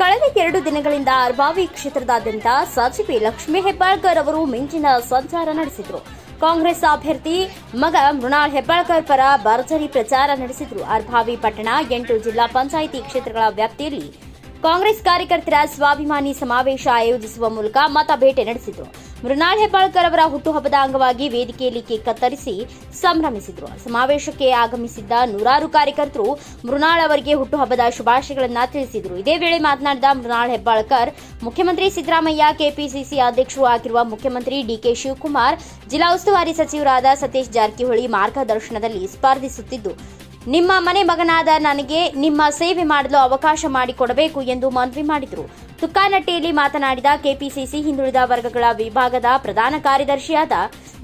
ಕಳೆದ ಎರಡು ದಿನಗಳಿಂದ ಅರ್ಬಾವಿ ಕ್ಷೇತ್ರದಾದ್ಯಂತ ಸಚಿವೆ ಲಕ್ಷ್ಮೀ ಹೆಬ್ಬಾಳ್ಕರ್ ಅವರು ಮಿಂಚಿನ ಸಂಚಾರ ನಡೆಸಿದ್ರು. ಕಾಂಗ್ರೆಸ್ ಅಭ್ಯರ್ಥಿ ಮಗ ಮೃಣಾಳ್ ಹೆಬ್ಬಾಳ್ಕರ್ ಪರ ಭರ್ಜರಿ ಪ್ರಚಾರ ನಡೆಸಿದ್ರು. ಅರ್ಭಾವಿ ಪಟ್ಟಣ ಎಂಟು ಜಿಲ್ಲಾ ಪಂಚಾಯಿತಿ ಕ್ಷೇತ್ರಗಳ ವ್ಯಾಪ್ತಿಯಲ್ಲಿ ಕಾಂಗ್ರೆಸ್ ಕಾರ್ಯಕರ್ತರ ಸ್ವಾಭಿಮಾನಿ ಸಮಾವೇಶ ಆಯೋಜಿಸುವ ಮೂಲಕ ಮತ ಭೇಟಿ ನಡೆಸಿದ್ರು. ಮೃಣಾಲ್ ಹೆಬ್ಬಾಳ್ಕರ್ ಅವರ ಹುಟ್ಟುಹಬ್ಬದ ಅಂಗವಾಗಿ ವೇದಿಕೆಯಲ್ಲಿ ಕೇಕ್ ಕತ್ತರಿಸಿ ಸಂಭ್ರಮಿಸಿದರು. ಸಮಾವೇಶಕ್ಕೆ ಆಗಮಿಸಿದ್ದ ನೂರಾರು ಕಾರ್ಯಕರ್ತರು ಮೃಣಾಳ್ ಅವರಿಗೆ ಹುಟ್ಟುಹಬ್ಬದ ಶುಭಾಶಯಗಳನ್ನು ತಿಳಿಸಿದರು. ಇದೇ ವೇಳೆ ಮಾತನಾಡಿದ ಮೃಣಾಳ್ ಹೆಬ್ಬಾಳ್ಕರ್, ಮುಖ್ಯಮಂತ್ರಿ ಸಿದ್ದರಾಮಯ್ಯ, ಕೆಪಿಸಿಸಿ ಅಧ್ಯಕ್ಷರು ಆಗಿರುವ ಮುಖ್ಯಮಂತ್ರಿ ಡಿಕೆ ಶಿವಕುಮಾರ್, ಜಿಲ್ಲಾ ಉಸ್ತುವಾರಿ ಸಚಿವರಾದ ಸತೀಶ್ ಜಾರಕಿಹೊಳಿ ಮಾರ್ಗದರ್ಶನದಲ್ಲಿ ಸ್ಪರ್ಧಿಸುತ್ತಿದ್ದು, ನಿಮ್ಮ ಮನೆ ಮಗನಾದ ನನಗೆ ನಿಮ್ಮ ಸೇವೆ ಮಾಡಲು ಅವಕಾಶ ಮಾಡಿಕೊಡಬೇಕು ಎಂದು ಮನವಿ ಮಾಡಿದರು. ತುಕ್ಕಾನಟ್ಟಿಯಲ್ಲಿ ಮಾತನಾಡಿದ ಕೆಪಿಸಿಸಿ ಹಿಂದುಳಿದ ವರ್ಗಗಳ ವಿಭಾಗದ ಪ್ರಧಾನ ಕಾರ್ಯದರ್ಶಿಯಾದ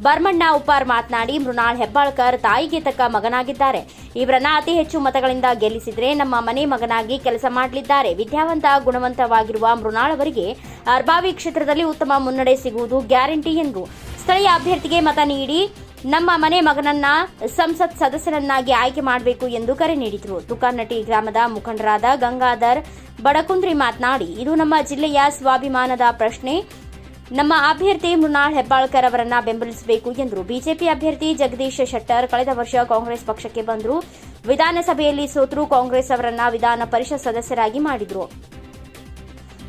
ಬರ್ಮಣ್ಣ ಉಪ್ಪಾರ್ ಮಾತನಾಡಿ, ಮೃಣಾಳ್ ಹೆಬ್ಬಾಳ್ಕರ್ ತಾಯಿಗೆ ತಕ್ಕ ಮಗನಾಗಿದ್ದಾರೆ. ಇವರನ್ನ ಅತಿ ಹೆಚ್ಚು ಮತಗಳಿಂದ ಗೆಲ್ಲಿಸಿದರೆ ನಮ್ಮ ಮನೆ ಮಗನಾಗಿ ಕೆಲಸ ಮಾಡಲಿದ್ದಾರೆ. ವಿದ್ಯಾವಂತ, ಗುಣವಂತವಾಗಿರುವ ಮೃಣಾಳ್ ಅವರಿಗೆ ಅರ್ಬಾವಿ ಕ್ಷೇತ್ರದಲ್ಲಿ ಉತ್ತಮ ಮುನ್ನಡೆ ಸಿಗುವುದು ಗ್ಯಾರಂಟಿ ಎಂದು ಸ್ಥಳೀಯ ಅಭ್ಯರ್ಥಿಗೆ ಮತ ನೀಡಿ ನಮ್ಮ ಮನೆ ಮಗನನ್ನ ಸಂಸತ್ ಸದಸ್ಯರನ್ನಾಗಿ ಆಯ್ಕೆ ಮಾಡಬೇಕು ಎಂದು ಕರೆ ನೀಡಿದರು. ತುಕಾನಟಿ ಗ್ರಾಮದ ಮುಖಂಡರಾದ ಗಂಗಾಧರ್ ಬಡಕುಂದ್ರಿ ಮಾತನಾಡಿ, ಇದು ನಮ್ಮ ಜಿಲ್ಲೆಯ ಸ್ವಾಭಿಮಾನದ ಪ್ರಶ್ನೆ. ನಮ್ಮ ಅಭ್ಯರ್ಥಿ ಮೃಣಾಲ್ ಹೆಬ್ಬಾಳ್ಕರ್ ಅವರನ್ನ ಬೆಂಬಲಿಸಬೇಕು ಎಂದರು. ಬಿಜೆಪಿ ಅಭ್ಯರ್ಥಿ ಜಗದೀಶ್ ಶೆಟ್ಟರ್ ಕಳೆದ ವರ್ಷ ಕಾಂಗ್ರೆಸ್ ಪಕ್ಷಕ್ಕೆ ಬಂದರು. ವಿಧಾನಸಭೆಯಲ್ಲಿ ಸೋತರು ಕಾಂಗ್ರೆಸ್ ಅವರನ್ನ ವಿಧಾನ ಪರಿಷತ್ ಸದಸ್ಯರಾಗಿ ಮಾಡಿದ್ರು.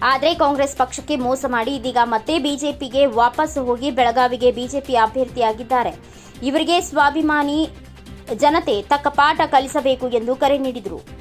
ಆದರೆ ಕಾಂಗ್ರೆಸ್ ಪಕ್ಷಕ್ಕೆ ಮೋಸ ಮಾಡಿ ಇದೀಗ ಮತ್ತೆ ಬಿಜೆಪಿಗೆ ವಾಪಸ್ ಹೋಗಿ ಬೆಳಗಾವಿಗೆ ಬಿಜೆಪಿ ಅಭ್ಯರ್ಥಿಯಾಗಿದ್ದಾರೆ. ಇವರಿಗೆ ಸ್ವಾಭಿಮಾನಿ ಜನತೆ ತಕ್ಕ ಪಾಠ ಕಲಿಸಬೇಕು ಎಂದು ಕರೆ ನೀಡಿದರು.